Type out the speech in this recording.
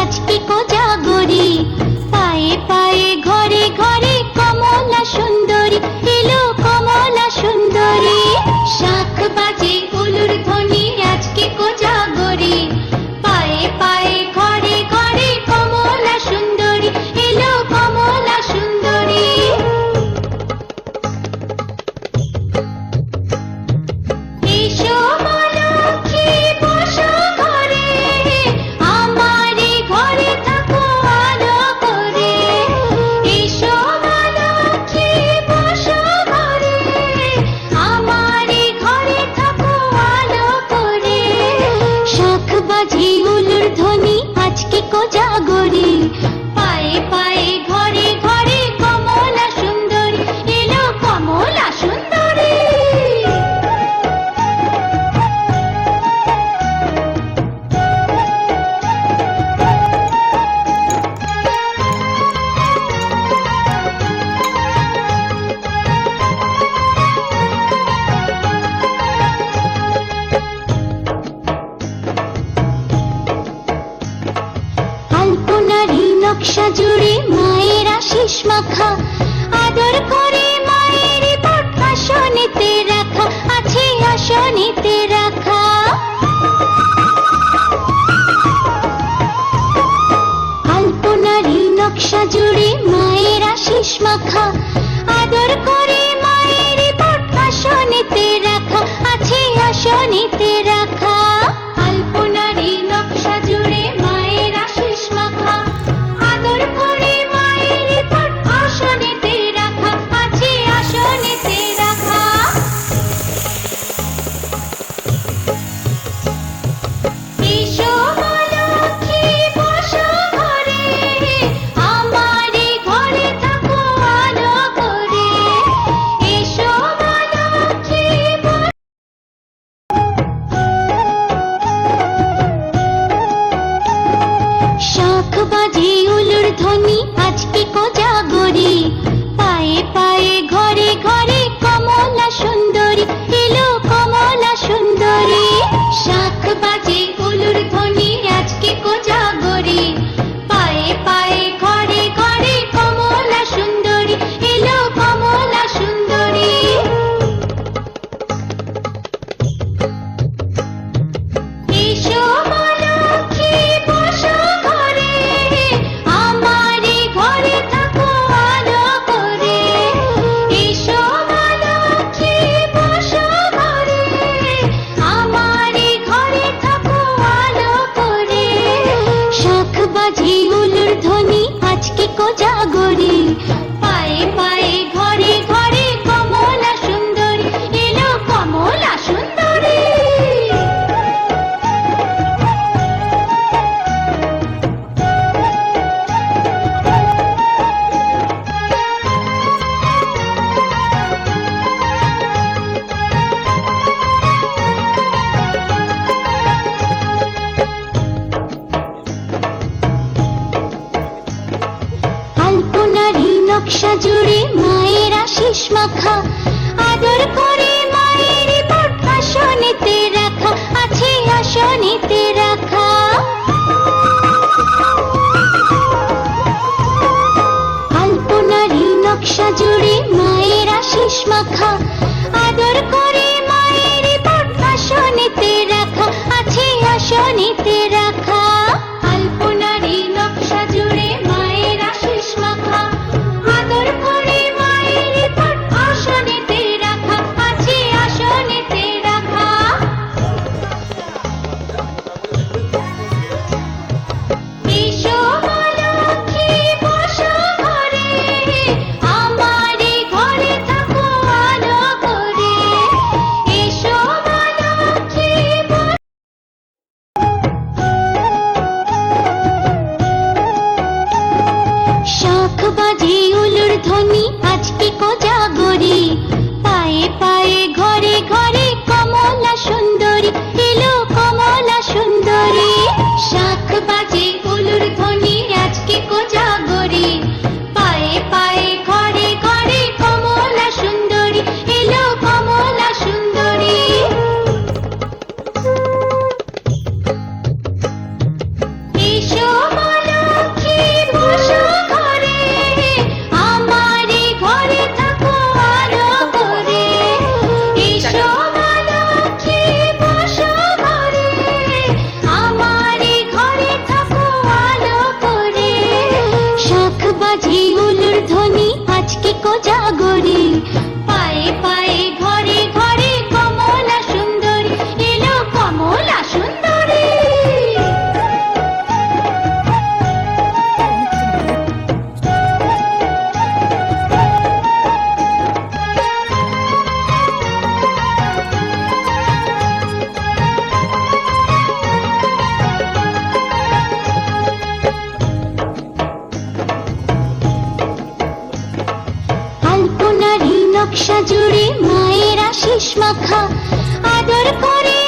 আজকে কত নকশা জুড়ে মায়ের আশিস মাখা। আদর করে মায়ের রাখা, আছে রাখা। নকশা জুড়ে মায়ের আশিস মাখা। আদর করে মায়ের রাখা, আছে রাখা। বাজে উলুর ধ্বনি আজকে কোজাগরি। পায়ে পায়ে ঘরে ঘরে ধ্বনি আজকে কোজাগরি। মাখা আদর করে মায়ের কোট আসনেতে রাখা আছে আসনেতে রাখা। কল্পনারই নকশা জুড়ে মায়ের আশিস মাখা। আদর করে মায়ের রাখা আছে রাখা মাখা আদর করে